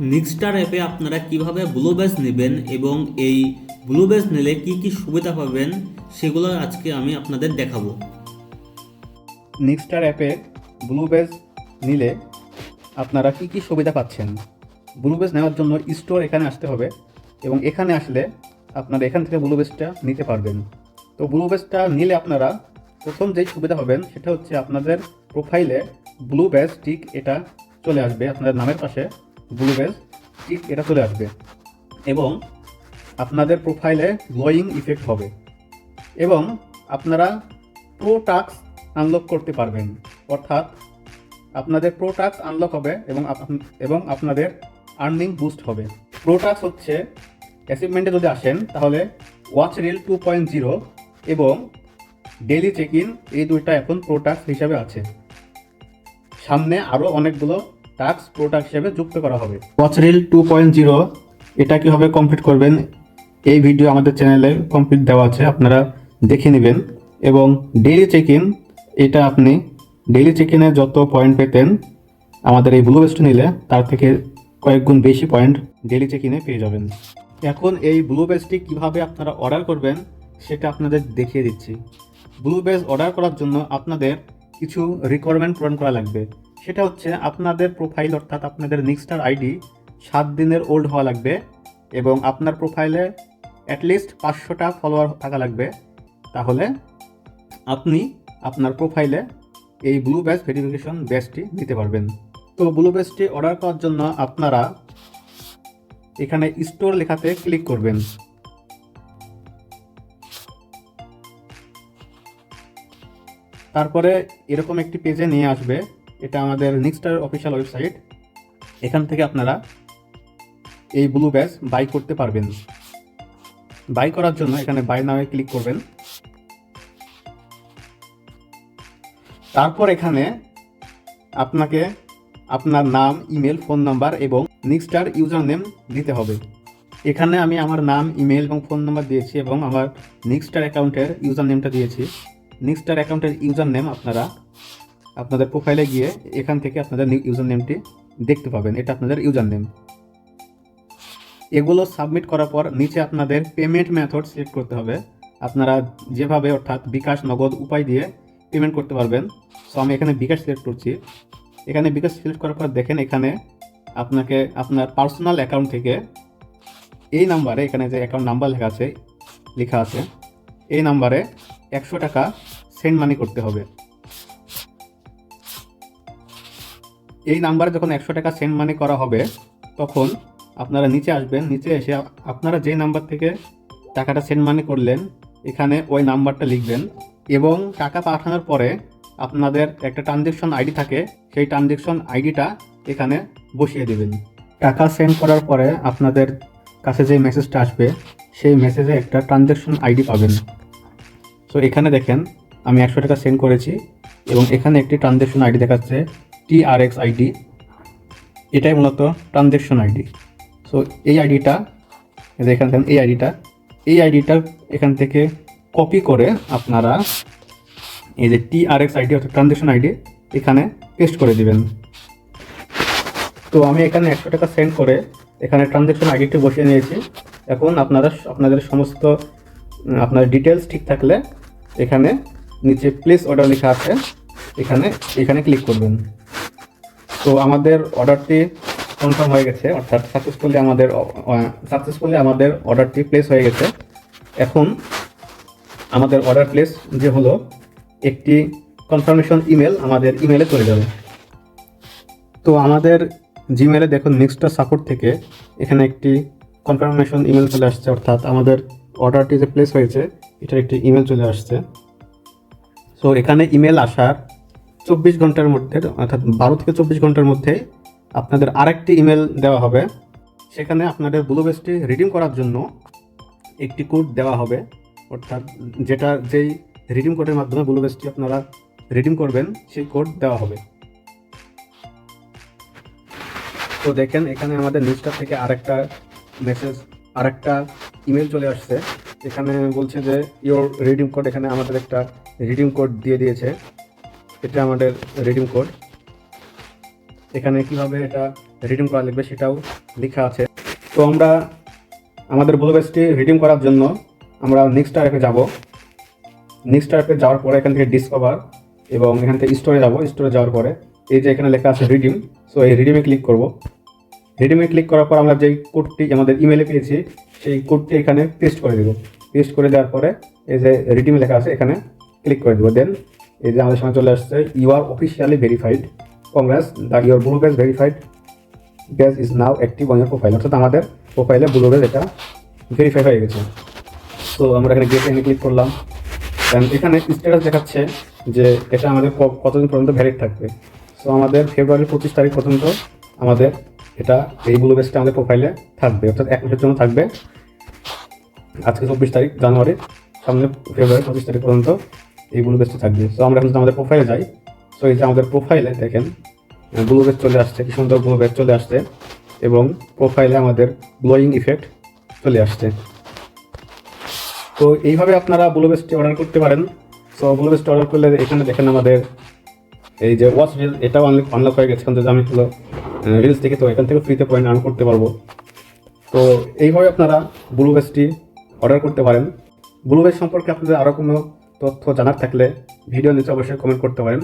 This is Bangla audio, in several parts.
নিক্সটার অ্যাপে আপনারা কীভাবে ব্লু ব্যাজ নেবেন এবং এই ব্লু ব্যাজ নিলে কি কি সুবিধা পাবেন, সেগুলো আজকে আমি আপনাদের দেখাবো। নিক্সটার অ্যাপে ব্লু ব্লুবেজ নিলে আপনারা কি কি সুবিধা পাচ্ছেন? ব্লু ব্লুবেজ নেওয়ার জন্য স্টোর এখানে আসতে হবে এবং এখানে আসলে আপনারা এখান থেকে ব্লুবেজটা নিতে পারবেন। তো ব্লুবেজটা নিলে আপনারা প্রথম যেই সুবিধা পাবেন সেটা হচ্ছে আপনাদের প্রোফাইলে ব্লু ব্যাজ টিক এটা চলে আসবে, আপনাদের নামের পাশে। ব্লু ব্যাজ টিক এটা চলে আসবে। এবং আপনাদের প্রোফাইলে গ্লোয়িং ইফেক্ট হবে। এবং আপনারা প্রো টাক্স আনলক করতে পারবেন। অর্থাৎ আপনাদের প্রো টাক্স আনলক হবে এবং এবং আপনাদের আর্নিং বুস্ট হবে। প্রো টাক্স হচ্ছে অ্যাচিভমেন্টে যদি আসেন, তাহলে watch reel two point zero এবং ডেইলি চেক ইন এই দুইটা এখন প্রো টাক্স হিসাবে আছে। সামনে আরও অনেকগুলো টাক্স প্রোডাক্ট হিসেবে যুক্ত করা হবে। Watch reel two point zero এটা কীভাবে কমপ্লিট করবেন? এই ভিডিও আমাদের চ্যানেলে কমপ্লিট দেওয়া আছে, আপনারা দেখে নেবেন। এবং ডেইলি চেক ইন এটা আপনি ডেলি চেক ইনে যত পয়েন্ট পেতেন, আমাদের এই ব্লু বেস্ট নিলে, তার থেকে কয়েক গুণ বেশি পয়েন্ট ডেইলি চেক ইনে পেয়ে যাবেন। এখন এই ব্লু বেসটি কীভাবে আপনারা অর্ডার করবেন, সেটা আপনাদের দেখিয়ে দিচ্ছি। ব্লু বেস অর্ডার করার জন্য আপনাদের কিছু রিকোয়ারমেন্ট পূরণ করা লাগবে। সেটা হচ্ছে আপনাদের প্রোফাইল অর্থাৎ আপনাদের নিক্সটার আইডি সাত দিনের ওল্ড হওয়া লাগবে এবং আপনার প্রোফাইলে অ্যাটলিস্ট পাঁচশোটা ফলোয়ার থাকা লাগবে। তাহলে আপনি আপনার প্রোফাইলে এই ব্লু ব্যাচ ভেরিফিকেশন ব্যাচটি নিতে পারবেন। তো ব্লু ব্যাচটি অর্ডার করার জন্য আপনারা এখানে স্টোর লেখাতে ক্লিক করবেন। তারপরে এরকম একটি পেজে নিয়ে আসবে। এটা আমাদের নেক্সটার অফিসিয়াল ওয়েবসাইট এখান থেকে আপনারা এই ব্লু ব্যাচ বাই করতে পারবেন। বাই করার জন্য এখানে বাই নামে ক্লিক করবেন। তারপর এখানে আপনাকে আপনার নাম ইমেল ফোন নাম্বার এবং নিক্সটার ইউজার নেম দিতে হবে। এখানে আমি আমার নাম ইমেল এবং ফোন নাম্বার দিয়েছি এবং আমার নিক্সটার অ্যাকাউন্টের ইউজার নেমটা দিয়েছি। নিক্সটার অ্যাকাউন্টের ইউজার নেম আপনারা আপনাদের প্রোফাইলে গিয়ে এখান থেকে আপনাদের ইউজার নেমটি দেখতে পাবেন। এটা আপনাদের ইউজার নেম এগুলো সাবমিট করার পর নিচে আপনাদের পেমেন্ট মেথড সিলেক্ট করতে হবে। আপনারা যেভাবে অর্থাৎ বিকাশ নগদ উপায় দিয়ে পেমেন্ট করতে পারবেন সো আমি এখানে বিকাশ সিলেক্ট করছি। এখানে বিকাশ সিলেক্ট করার পর দেখেন এখানে আপনাকে আপনার পার্সোনাল অ্যাকাউন্ট থেকে এই নাম্বারে এখানে যে অ্যাকাউন্ট নাম্বার লেখা আছে লেখা আছে, এই নাম্বারে একশো টাকা সেন্ড মানি করতে হবে। এই নাম্বারে যখন একশো টাকা সেন্ড মানি করা হবে, তখন আপনারা নিচে আসবেন, নিচে এসে আপনারা যে নাম্বার থেকে টাকাটা সেন্ড মানি করলেন, এখানে ওই নাম্বারটা লিখবেন এবং টাকা পাঠানোর পরে আপনাদের একটা ট্রানজেকশন আইডি থাকে, সেই ট্রানজেকশন আইডিটা এখানে বসিয়ে দেবেন। টাকা সেন্ড করার পরে আপনাদের কাছে যে মেসেজটা আসবে, সেই মেসেজে একটা ট্রানজেকশন আইডি পাবেন। সো এখানে দেখেন, আমি একশো টাকা সেন্ড করেছি এবং এখানে একটি ট্রানজেকশন আইডি দেখাচ্ছে। টিআরএক্স আইডি এটাই মূলত ট্রানজেকশন আইডি সো এই আইডিটা এখানে এই আইডিটা এই আইডিটা এখান থেকে কপি করে আপনারা এই যে টিআরএক্স আইডি অর্থাৎ ট্রানজেকশন আইডি এখানে পেস্ট করে দিবেন। তো আমি এখানে একশো টাকা সেন্ড করে এখানে ট্রানজেকশন আইডিটি বসিয়ে নিয়েছি। এখন আপনারা আপনাদের সমস্ত আপনার ডিটেলস ঠিক থাকলে এখানে নিচে প্লেস অর্ডার লেখা আছে, এখানে এখানে ক্লিক করবেন। তো আমাদের অর্ডারটি কনফার্ম হয়ে গেছে, অর্থাৎ সাকসেসফুলি আমাদের সাকসেসফুলি আমাদের অর্ডারটি প্লেস হয়ে গেছে। এখন আমাদের অর্ডার প্লেস যে হলো, একটি কনফার্মেশন ইমেল আমাদের ইমেলে চলে যাবে। তো আমাদের জিমেলে দেখুন নেক্সটটা সাপোর্ট থেকে এখানে একটি কনফার্মেশন ইমেল চলে আসছে, অর্থাৎ আমাদের অর্ডারটি যে প্লেস হয়েছে, এটার একটি ইমেল চলে আসছে। সো এখানে ইমেল আসার চব্বিশ ঘণ্টার মধ্যে, অর্থাৎ বারো থেকে চব্বিশ ঘণ্টার মধ্যে আপনাদের আরেকটি ইমেল দেওয়া হবে। সেখানে আপনাদের ব্লু বেসটি রিডিম করার জন্য একটি কোড দেওয়া হবে। অর্থাৎ যেটা যেই রিডিম কোডের মাধ্যমে ব্লু বেসটি আপনারা রিডিম করবেন, সেই কোড দেওয়া হবে। তো দেখেন, এখানে আমাদের নিউজটা থেকে আরেকটা মেসেজ আরেকটা ইমেল চলে আসছে। এখানে বলছে যে ইওর রিডিম কোড এখানে আমাদের একটা রিডিম কোড দিয়ে দিয়েছে। এটা আমাদের রিডিম কোড এখানে কীভাবে এটা রিডিম করা লাগবে সেটাও লেখা আছে। তো আমরা আমাদের ব্লু বেসটি রিডিম করার জন্য আমরা নেক্সট অ্যাপে যাব। নেক্সট অ্যাপে যাওয়ার পরে এখান থেকে ডিসকভার এবং এখান থেকে স্টোরে যাব। স্টোরে যাওয়ার পরে এই যে এখানে লেখা আছে রিডিম সো এই রিডিমে ক্লিক করব। রিডিমে ক্লিক করার পর আমরা যেই কোডটি আমাদের ইমেলে পেয়েছি, সেই কোডটি এখানে পেস্ট করে দেবো। পেস্ট করে দেওয়ার পরে এই যে রিডিমে লেখা আছে, এখানে ক্লিক করে দেবো। দেন এই যে আমাদের সামনে চলে আসছে you are officially verified congrats the your blue base verified base is now active on your profile অর্থাৎ আমাদের প্রোফাইলে ব্লু বেস এটা ভেরিফাই হয়ে গেছে। তো আমরা এখানে গেট এনে ক্লিক করলাম। এখানে স্ট্যাটাস দেখাচ্ছে যে এটা আমাদের কতদিন পর্যন্ত ভ্যালিড থাকবে। সো আমাদের ফেব্রুয়ারির পঁচিশ তারিখ পর্যন্ত আমাদের এটা এই ব্লু বেসটা আমাদের প্রোফাইলে থাকবে। অর্থাৎ এক মাসের জন্য থাকবে। আজকে চব্বিশ তারিখ জানুয়ারি সামনে ফেব্রুয়ারি পঁচিশ তারিখ পর্যন্ত এই ব্লু বেসটা থাকবে। তো আমরা এখন আমাদের প্রোফাইলে যাই। সো এই যে আমাদের প্রোফাইলে দেখেন ব্লু বেস চলে আসছে, কি সুন্দর ব্লু বেস চলে আসছে এবং প্রোফাইলে আমাদের গ্লোয়িং ইফেক্ট চলে আসছে। তো এইভাবে আপনারা ব্লু বেসটি অর্ডার করতে পারেন। সো ব্লু বেসটি অর্ডার করলে এখানে দেখেন আমাদের এই যে ওয়াচ রিল এটাও আনলক হয়ে গেছে। কিন্তু আমি হলো রিলস দেখি, তো এখান থেকে ফ্রিতে পয়েন্ট আর্ন করতে পারব। তো এইভাবে আপনারা ব্লু বেসটি অর্ডার করতে পারেন। ব্লু বেস সম্পর্কে আপনাদের আরও কোনো তথ্য জানার থাকলে ভিডিও নিচে অবশ্যই কমেন্ট করতে পারেন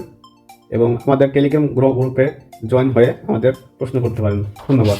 এবং আমাদের টেলিগ্রাম গ্রুপে জয়েন হয়ে আমাদের প্রশ্ন করতে পারেন। ধন্যবাদ।